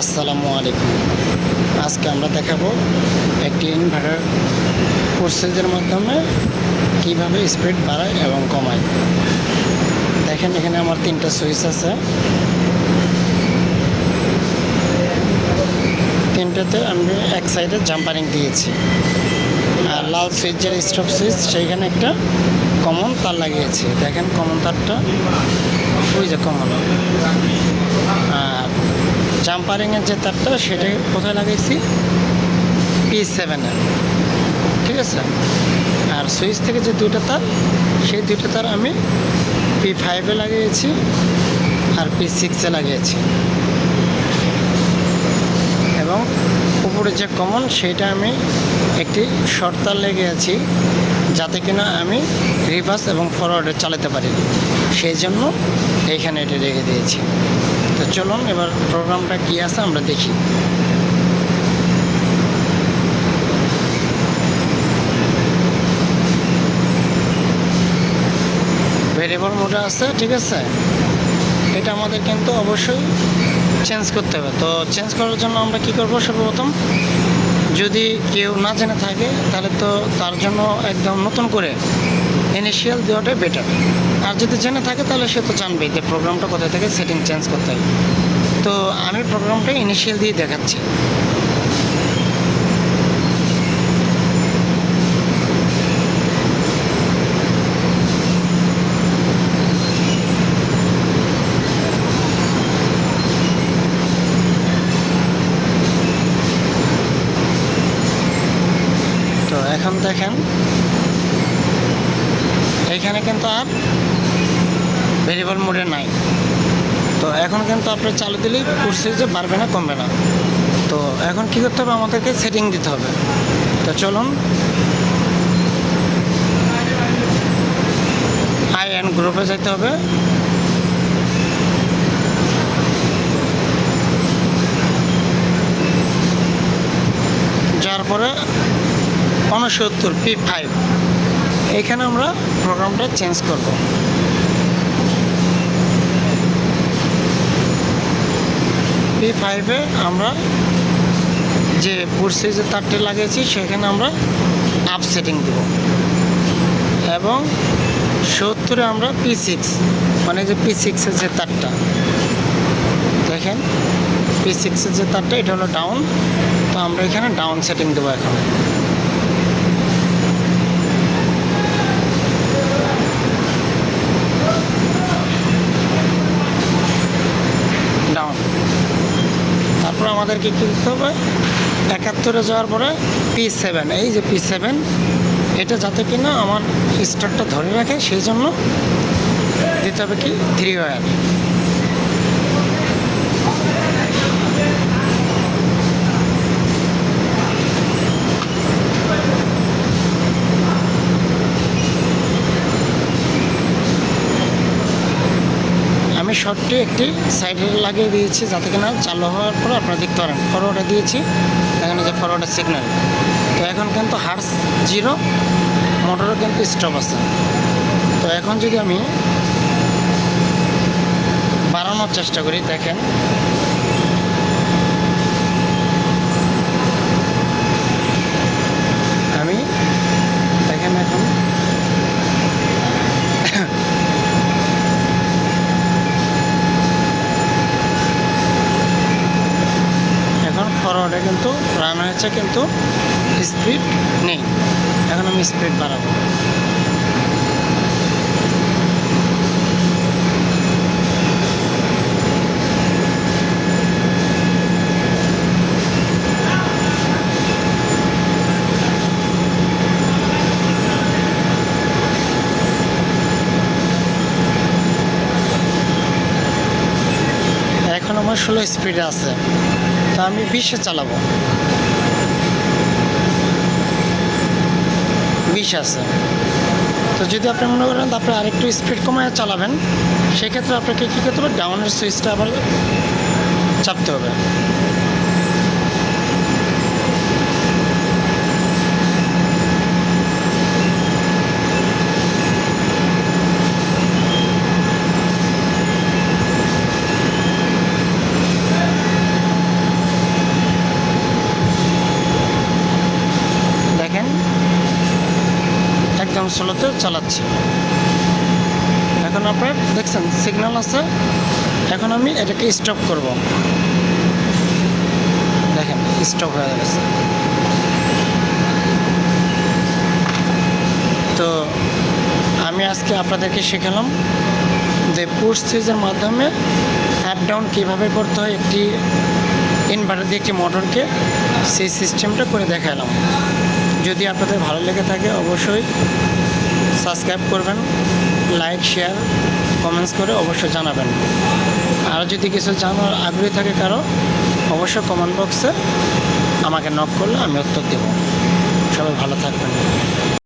আসসালামু আলাইকুম। আজকে আমরা দেখাবো একটি ইনভার্টার কোর্সেজের মাধ্যমে কীভাবে স্পিড বাড়ায় এবং কমায়। দেখেন এখানে আমার তিনটা সুইচ আছে। তিনটাতে আমি এক সাইডে জাম্পারিং দিয়েছি। আর লাল সুইচ যেটা স্টপ সুইচ, সেইখানে একটা কমন তার লাগিয়েছি। দেখেন কমন তারটা, ওই যে কমন। জাম্পারিংয়ের যে তারটা, সেটা কোথায় লাগাইছি? পি সেভেনে ঠিক আছে? আর সুইচ থেকে যে দুইটা তার, সেই দুইটা তার আমি পি ফাইভে লাগিয়েছি আর পি সিক্সে লাগিয়েছি। এবং উপরে যে কমন সেটা আমি একটি শর্ট তার লেগে আছি যাতে কিনা আমি রিভার্স এবং ফরওয়ার্ডে চালাতে পারি। সেই জন্য এইখানে এটা রেখে দিয়েছি। তো চলুন, এবার প্রোগ্রামটা কী আছে আমরা দেখি। ভেরিয়েবল মোডে আছে, ঠিক আছে? এটা আমাদের কিন্তু অবশ্যই চেঞ্জ করতে হবে। তো চেঞ্জ করার জন্য আমরা কি করব সর্বপ্রথম? যদি কেউ না জেনে থাকে, তাহলে তো তার জন্য একদম নতুন করে ইনিশিয়াল দেওয়াটাই বেটার আর যদি জেনে থাকে, তাহলে সে তো জানবেই যে প্রোগ্রামটা কোথায় থেকে সেটিং চেঞ্জ করতে হয়। তো আমি প্রোগ্রামটা ইনিশিয়াল দিয়ে দেখাচ্ছি। তো এখন দেখেন এইখানে কিন্তু আর ভেরিয়েবল মোডে নাই। তো এখন কিন্তু আপনি চালু দিলেই করছে যে বাড়বে না, কমবে না। তো এখন কি করতে হবে? আমাদেরকে সেটিং দিতে হবে। তো চলুন। আই অ্যান্ড গ্রুপে যেতে হবে। যার পরে উনসত্তর পি ফাইভ এখানে আমরা প্রোগ্রামটা চেঞ্জ করব। পি ফাইভে আমরা যে পুরসে যে তারটি লাগিয়েছি, সেখানে আমরা আপ সেটিং দেব। এবং সত্তরে আমরা পি সিক্স মানে যে পি সিক্সের যে তারটা। দেখেন পি সিক্সের যে তারটা, এটা হলো ডাউন তো আমরা এখানে ডাউন সেটিং দেবো এখন ডাউন তারপর আমাদেরকে কিনতে হবে? একাত্তরে যাওয়ার পরে পি সেভেন এই যে পি সেভেন এটা যাতে কিনা আমার স্টারটা ধরে রাখে, সেই জন্য দিতে হবে কি? থ্রি ওয়ার শর্টটি একটি সাইডে লাগিয়ে দিয়েছি যাতে কিনা চালু হওয়ার পরে আপনারা দেখতে পারেন। ফরওয়ার্ডে দিয়েছি এখানে যে ফরওয়ার্ডের সিগন্যাল তো এখন কিন্তু হার্স জিরো মোটরও কিন্তু স্টপ আছে। তো এখন যদি আমি বাড়ানোর চেষ্টা করি, দেখেন আমি দেখেন এখন এখন ফরওয়ার্ডে কিন্তু রান হয়েছে কিন্তু স্পিড নেই। এখন আমি স্পিড বাড়াবো। এখন আমার ষোলো স্পিডে আছে। তা আমি বিশে চালাবো। বিশ আছে। তো যদি আপনি মনে করেন আপনি আরেকটু স্পিড কমায় চালাবেন, সেক্ষেত্রে আপনাকে কী করতে হবে? ডাউনের সুইচটা আবার চাপতে হবে। স্লোতে চালাচ্ছি। এখন আপনার দেখছেন সিগন্যাল আছে। এখন আমি এটাকে স্টপ করব। দেখেন স্টপ হয়ে গেছে। তো আমি আজকে আপনাদেরকে শেখালাম যে পুশ সুইচের মাধ্যমে অ্যাপ ডাউন কীভাবে করতে হয় একটি ইনভার্টার দিয়ে একটি মোটরকে সেই সিস্টেমটা করে দেখালাম। যদি আপনাদের ভালো লেগে থাকে, অবশ্যই সাবস্ক্রাইব করবেন, লাইক শেয়ার কমেন্টস করে অবশ্যই জানাবেন। আর যদি কিছু জানার আগ্রহী থাকে কারও, অবশ্যই কমেন্ট বক্সে আমাকে নক করলে আমি উত্তর দেব। সবাই ভালো থাকবেন।